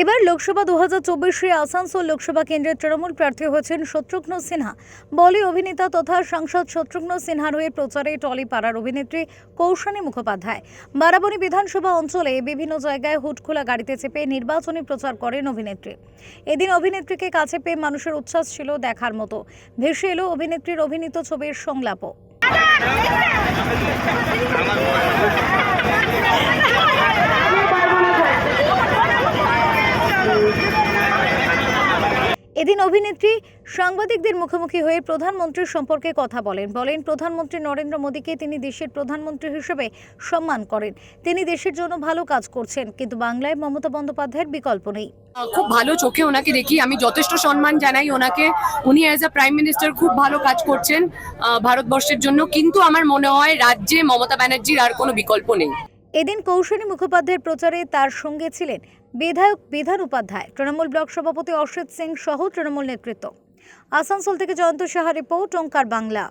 এবার লোকসভা দু হাজার চব্বিশে আসানসোল লোকসভা কেন্দ্রের তৃণমূল প্রার্থী হয়েছেন শত্রুঘ্ন সিনহা। বলি অভিনেতা তথা সাংসদ শত্রুঘ্ন সিনহার হয়ে প্রচারে টলি পাড়ার অভিনেত্রী কৌশানী মুখোপাধ্যায়। বারাবণী বিধানসভা অঞ্চলে বিভিন্ন জায়গায় হুটখোলা গাড়িতে চেপে নির্বাচনী প্রচার করেন অভিনেত্রী। এদিন অভিনেত্রীকে কাছে পেয়ে মানুষের উচ্ছ্বাস ছিল দেখার মতো। ভেসে এলো অভিনেত্রীর অভিনীত ছবির সংলাপও। এদিন অভিনেত্রী সাংবাদিকদের মুখোমুখি হয়ে প্রধানমন্ত্রীর সম্পর্কে কথা বলেন। বলেন, প্রধানমন্ত্রী নরেন্দ্র মোদীকে তিনি দেশের প্রধানমন্ত্রী হিসেবে সম্মান করেন। তিনি দেশের জন্য ভালো কাজ করছেন, কিন্তু বাংলায় মমতা বন্দ্যোপাধ্যায়ের বিকল্প নেই। খুব ভালো চোখে ওনাকে দেখি। আমি যথেষ্ট সম্মান জানাই ওনাকে। উনি অ্যাজ আ প্রাইম মিনিস্টার খুব ভালো কাজ করছেন ভারতবর্ষের জন্য। কিন্তু আমার মনে হয় রাজ্যে মমতা ব্যানার্জির আর কোনো বিকল্প নেই। এদিন কৌশলী মুখোপাধ্যায়ের প্রচারে তার সঙ্গে ছিলেন বিধায়ক বিধান উপাধ্যায়, তৃণমূল ব্লক সভাপতি অসিত সিং সহ তৃণমূল নেতৃত্ব। আসানসোল থেকে জয়ন্ত সাহা রিপোর্ট, ওঙ্কার বাংলা।